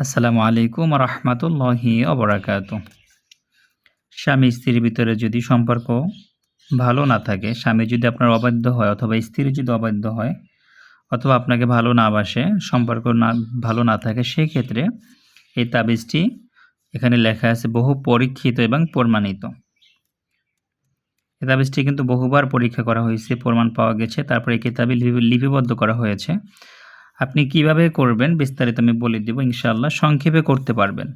আসসালামু আলাইকুম রহমতুল্লাহি অবরাকাত স্বামী স্ত্রীর ভিতরে যদি সম্পর্ক ভালো না থাকে, স্বামী যদি আপনার অবাধ্য হয় অথবা স্ত্রী যদি অবাধ্য হয় অথবা আপনাকে ভালো না বাসে, সম্পর্ক না, ভালো না থাকে সেই ক্ষেত্রে এই তাবিজটি এখানে লেখা আছে বহু পরীক্ষিত এবং প্রমাণিত। এই তাবিজটি কিন্তু বহুবার পরীক্ষা করা হয়েছে, প্রমাণ পাওয়া গেছে, তারপরে এই কিতাবে লিপিবদ্ধ করা হয়েছে। আপনি কীভাবে করবেন বিস্তারিত আমি বলে দেব, ইনশাআল্লাহ। সংক্ষেপে করতে পারবেন।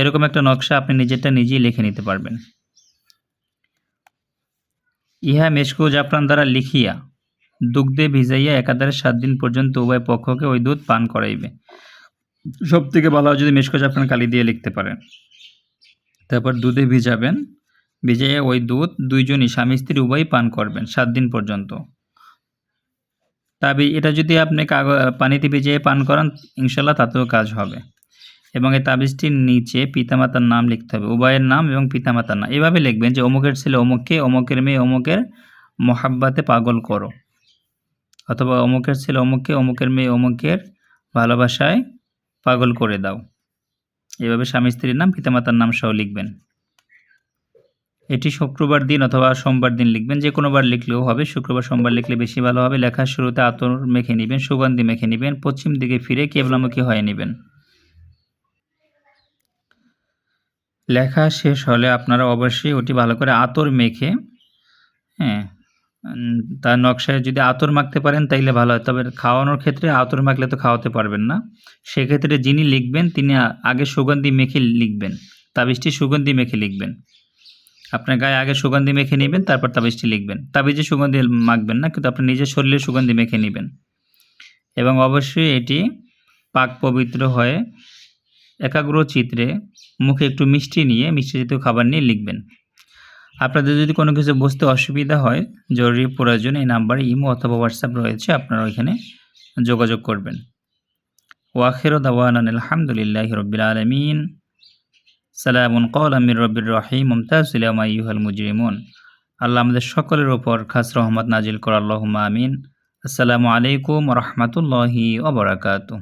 এরকম একটা নকশা আপনি নিজেরটা নিজেই লিখে নিতে পারবেন। ইহা মেশকু জাফরান দ্বারা লিখিয়া, দুগ্ধে ভিজাইয়া একাধারে সাত দিন পর্যন্ত উভয় পক্ষকে ওই দুধ পান করাইবে। সব থেকে ভালো হয় যদি মেশকো জাফরান কালি দিয়ে লিখতে পারেন। তারপর দুধে ভিজাবেন, ভিজাইয়া ওই দুধ দুইজনই স্বামী স্ত্রী উভয়ই পান করবেন সাত দিন পর্যন্ত। তবে, এটা যদি আপনি কাগজ পানিতে ভিজিয়ে পান করান, ইনশাল্লাহ তাতেও কাজ হবে। এবং এই তাবিজটির নিচে পিতামাতার নাম লিখতে হবে উভয়ের নাম এবং পিতামাতার নাম। এভাবে লিখবেন যে, অমুকের ছেলে অমুককে, অমুকের মেয়ে অমুকের মহাব্বাতে পাগল করো। অথবা অমুকের ছেলে অমুককে, অমুকের মেয়ে অমুকের ভালোবাসায় পাগল করে দাও। এভাবে স্বামী স্ত্রীর নাম, পিতামাতার নাম সহ লিখবেন। এটি শুক্রবার দিন অথবা সোমবার দিন লিখবেন, যে কোনোবার লিখলেও হবে। শুক্রবার, সোমবার লিখলে বেশি ভালো হবে। লেখার শুরুতে আতর মেখে নেবেন, সুগন্ধি মেখে নেবেন, পশ্চিম দিকে ফিরে কেবলামুখী হয়ে নেবেন। লেখা শেষ হলে আপনারা অবশ্যই ওটি ভালো করে আতর মেখে হ্যাঁ তার নকশায় যদি আতর মাখতে পারেন তাইলে ভালো হয়। তবে খাওয়ানোর ক্ষেত্রে আতর মাখলে তো খাওয়াতে পারবেন না। সেক্ষেত্রে যিনি লিখবেন, তিনি আগে সুগন্ধি মেখে লিখবেন, তাবিজটি সুগন্ধি মেখে লিখবেন। আপনার গায়ে আগে সুগন্ধি মেখে নেবেন, তারপর তাবিজটি লিখবেন। তাবিজে সুগন্ধি মাখবেন না, কিন্তু আপনি নিজের শরীরে সুগন্ধি মেখে নেবেন। এবং অবশ্যই এটি পাক পবিত্র হয়ে একাগ্র চিত্রে মুখে একটু মিষ্টি নিয়ে, মিষ্টি জাতীয় খাবার নিয়ে লিখবেন। আপনাদের যদি কোনো কিছু বুঝতে অসুবিধা হয়, জরুরি প্রয়োজন, এই নাম্বারে ইমো অথবা হোয়াটসঅ্যাপ রয়েছে, আপনারা ওইখানে যোগাযোগ করবেন। ওয়াখির দাওয়ান আলহামদুলিল্লাহ রবিল আলমিন। সালামুন কল আমির রবির রাহিম মুমতাজুলাম আইহাল মুজরিমুন। আল্লাহ আমাদের সকলের ওপর খাস রহমত নাজিল কর আল্লাহ আমিন। আসসালামু আলাইকুম রহমতুল্লাহি ওবরাকাতু